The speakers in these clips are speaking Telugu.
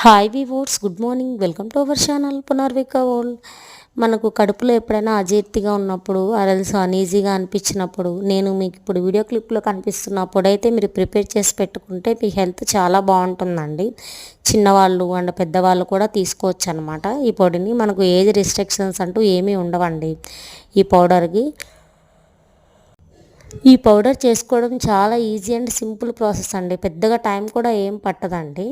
Hi viewers good morning welcome to our channel Punarvika world మనకు కడుపులో ఎప్పుడైనా అజీర్తిగా ఉన్నప్పుడు అరల్స్ అనీజీగా అనిపించినప్పుడు నేను మీకు ఇప్పుడు వీడియో క్లిప్లో కనిపిస్తున్నప్పుడు అయితే మీరు ప్రిపేర్ చేసి పెట్టుకుంటే మీ హెల్త్ చాలా బాగుంటుందండి. చిన్నవాళ్ళు అండ్ పెద్దవాళ్ళు కూడా తీసుకోవచ్చు అనమాట ఈ పొడిని మనకు ఏజ్ రిస్ట్రిక్షన్స్ అంటూ ఏమీ ఉండవండి. ఈ పౌడర్కి ఈ పౌడర్ చేసుకోవడం చాలా ఈజీ అండ్ సింపుల్ ప్రాసెస్ అండి. పెద్దగా టైం కూడా ఏం పట్టదండి.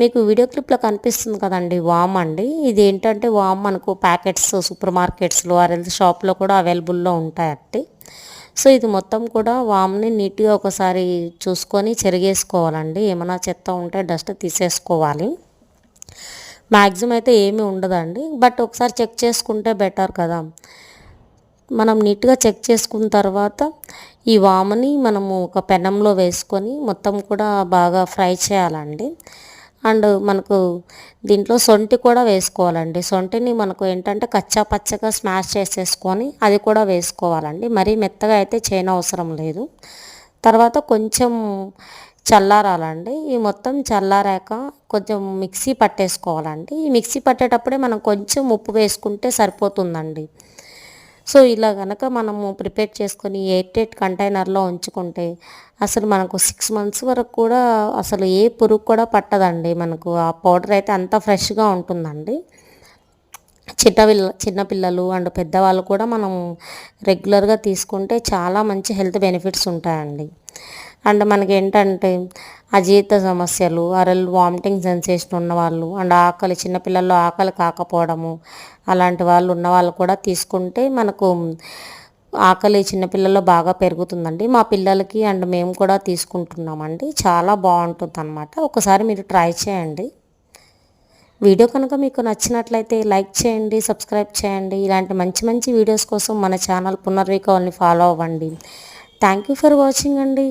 మీకు వీడియో క్లిప్లో కనిపిస్తుంది కదండి వామ్ అండి. ఇది ఏంటంటే వామ్ మనకు ప్యాకెట్స్ సూపర్ మార్కెట్స్లో ఆర్ఎల్ షాప్లో కూడా అవైలబుల్లో ఉంటాయండి. సో ఇది మొత్తం కూడా వామ్ని నీట్గా ఒకసారి చూసుకొని చెరిగేసుకోవాలండి. ఏమైనా చెత్త ఉంటే డస్ట్ తీసేసుకోవాలి. మ్యాక్సిమం అయితే ఏమీ ఉండదండి. బట్ ఒకసారి చెక్ చేసుకుంటే బెటర్ కదా. మనం నీట్గా చెక్ చేసుకున్న తర్వాత ఈ వాముని మనము ఒక పెనంలో వేసుకొని మొత్తం కూడా బాగా ఫ్రై చేయాలండి. అండ్ మనకు దీంట్లో సొంటి కూడా వేసుకోవాలండి. సొంటిని మనకు ఏంటంటే కచ్చా పచ్చగా స్మాష్ చేసేసుకొని అది కూడా వేసుకోవాలండి. మరీ మెత్తగా అయితే చేయనవసరం లేదు. తర్వాత కొంచెం చల్లారాలండి. ఈ మొత్తం చల్లారాక కొంచెం మిక్సీ పట్టేసుకోవాలండి. ఈ మిక్సీ పట్టేటప్పుడే మనం కొంచెం ఉప్పు వేసుకుంటే సరిపోతుందండి. సో ఇలా కనుక మనము ప్రిపేర్ చేసుకొని ఎయిట్ ఎయిట్ కంటైనర్లో ఉంచుకుంటే అసలు మనకు సిక్స్ మంత్స్ వరకు కూడా అసలు ఏ పురుగు కూడా పట్టదండి మనకు. ఆ పౌడర్ అయితే అంత ఫ్రెష్గా ఉంటుందండి. చిన్నపిల్ల చిన్నపిల్లలు అండ్ పెద్దవాళ్ళు కూడా మనం రెగ్యులర్గా తీసుకుంటే చాలా మంచి హెల్త్ బెనిఫిట్స్ ఉంటాయండి. అండ్ మనకి ఏంటంటే అజీర్త సమస్యలు అరల్ వామిటింగ్ సెన్సేషన్ ఉన్నవాళ్ళు అండ్ ఆకలి చిన్నపిల్లల్లో ఆకలి కాకపోవడము అలాంటి వాళ్ళు ఉన్న వాళ్ళు కూడా తీసుకుంటే మనకు ఆకలి చిన్నపిల్లల్లో బాగా పెరుగుతుందండి. మా పిల్లలకి అండ్ మేము కూడా తీసుకుంటున్నామండి. చాలా బాగుంటుంది అనమాట ఒకసారి మీరు ట్రై చేయండి. వీడియో కనుక మీకు నచ్చినట్లయితే లైక్ చేయండి సబ్స్క్రైబ్ చేయండి. ఇలాంటి మంచి మంచి వీడియోస్ కోసం మన ఛానల్ పునర్వికల్ని ఫాలో అవ్వండి. థ్యాంక్ యూ ఫర్ వాచింగ్ అండి.